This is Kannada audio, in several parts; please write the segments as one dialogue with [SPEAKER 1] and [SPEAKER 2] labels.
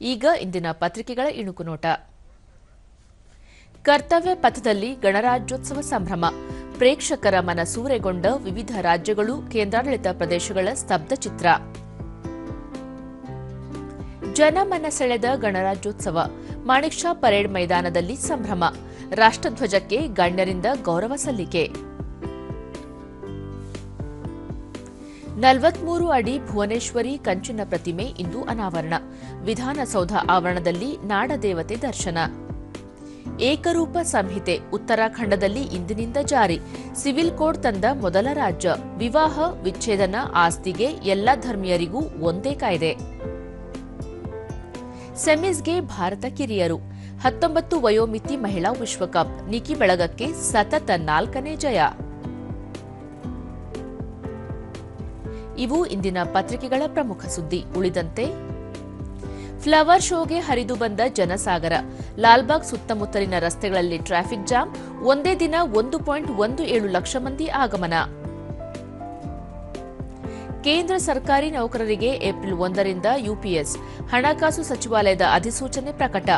[SPEAKER 1] ಈಗ ಇಂದಿನ ಪತ್ರಿಕೆಗಳ ಇಣುಕು ನೋಟ ಕರ್ತವ್ಯ ಪಥದಲ್ಲಿ ಗಣರಾಜ್ಯೋತ್ಸವ ಸಂಭ್ರಮ. ಪ್ರೇಕ್ಷಕರ ಮನಸೂರೆಗೊಂಡ ವಿವಿಧ ರಾಜ್ಯಗಳು, ಕೇಂದ್ರಾಡಳಿತ ಪ್ರದೇಶಗಳ ಸ್ತಬ್ಧ ಚಿತ್ರ. ಜನಮನ ಸೆಳೆದ ಗಣರಾಜ್ಯೋತ್ಸವ. ಮಾಣಿಕ್ ಶಾ ಪರೇಡ್ ಮೈದಾನದಲ್ಲಿ ಸಂಭ್ರಮ. ರಾಷ್ಟ್ರಧ್ವಜಕ್ಕೆ ಗಣ್ಯರಿಂದ ಗೌರವ ಸಲ್ಲಿಕೆ. ನಲವತ್ಮೂರು ಅಡಿ ಭುವನೇಶ್ವರಿ ಕಂಚಿನ ಪ್ರತಿಮೆ ಇಂದು ಅನಾವರಣ. ವಿಧಾನಸೌಧ ಆವರಣದಲ್ಲಿ ನಾಡದೇವತೆ ದರ್ಶನ. ಏಕರೂಪ ಸಂಹಿತೆ ಉತ್ತರಾಖಂಡದಲ್ಲಿ ಇಂದಿನಿಂದ ಜಾರಿ. ಸಿವಿಲ್ ಕೋಡ್ ತಂದ ಮೊದಲ ರಾಜ್ಯ. ವಿವಾಹ, ವಿಚ್ಛೇದನ, ಆಸ್ತಿಗೆ ಎಲ್ಲ ಧರ್ಮೀಯರಿಗೂ ಒಂದೇ ಕಾಯ್ದೆ. ಸೆಮೀಸ್ಗೆ ಭಾರತ ಕಿರಿಯರು. ಹತ್ತೊಂಬತ್ತು ವಯೋಮಿತಿ ಮಹಿಳಾ ವಿಶ್ವಕಪ್. ನಿಖಿ ಬೆಳಗಕ್ಕೆ ಸತತ ನಾಲ್ಕನೇ ಜಯ. ಇವು ಇಂದಿನ ಪತ್ರಿಕೆಗಳ ಪ್ರಮುಖ ಸುದ್ದಿ. ಉಳಿದಂತೆ, ಫ್ಲವರ್ ಶೋಗೆ ಹರಿದು ಬಂದ ಜನಸಾಗರ. ಲಾಲ್ಬಾಗ್ ಸುತ್ತಮುತ್ತಲಿನ ರಸ್ತೆಗಳಲ್ಲಿ ಟ್ರಾಫಿಕ್ ಜಾಮ್, ಒಂದೇ ದಿನ ಒಂದು ಪಾಯಿಂಟ್ ಒಂದು ಏಳು ಲಕ್ಷ ಮಂದಿ ಆಗಮನ. ಕೇಂದ್ರ ಸರ್ಕಾರಿ ನೌಕರರಿಗೆ ಏಪ್ರಿಲ್ ಒಂದರಿಂದ ಯುಪಿಎಸ್, ಹಣಕಾಸು ಸಚಿವಾಲಯದ ಅಧಿಸೂಚನೆ ಪ್ರಕಟ.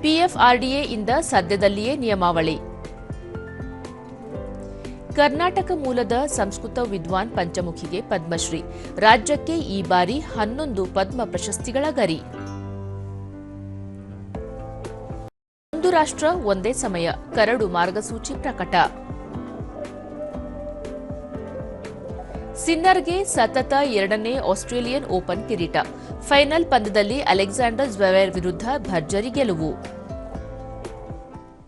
[SPEAKER 1] ಪಿಎಫ್ಆರ್ಡಿಎ ಇಂದ ಸದ್ಯದಲ್ಲಿಯೇ ನಿಯಮಾವಳಿ. ಕರ್ನಾಟಕ ಮೂಲದ ಸಂಸ್ಕೃತ ವಿದ್ವಾನ್ ಪಂಚಮುಖಿಗೆ ಪದ್ಮಶ್ರೀ. ರಾಜ್ಯಕ್ಕೆ ಈ ಬಾರಿ ಹನ್ನೊಂದು ಪದ್ಮ ಪ್ರಶಸ್ತಿಗಳ ಗರಿ. ಒಂದು ರಾಷ್ಟ್ರ, ಒಂದೇ ಸಮಯ, ಕರಡು ಮಾರ್ಗಸೂಚಿ ಪ್ರಕಟ. ಸಿನ್ನರ್ಗೆ ಸತತ ಎರಡನೇ ಆಸ್ಟ್ರೇಲಿಯನ್ ಓಪನ್ ಕಿರೀಟ. ಫೈನಲ್ ಪಂದ್ಯದಲ್ಲಿ ಅಲೆಕ್ಸಾಂಡರ್ ಜ್ವೆವೇರ್ ವಿರುದ್ಧ ಭರ್ಜರಿ ಗೆಲುವು.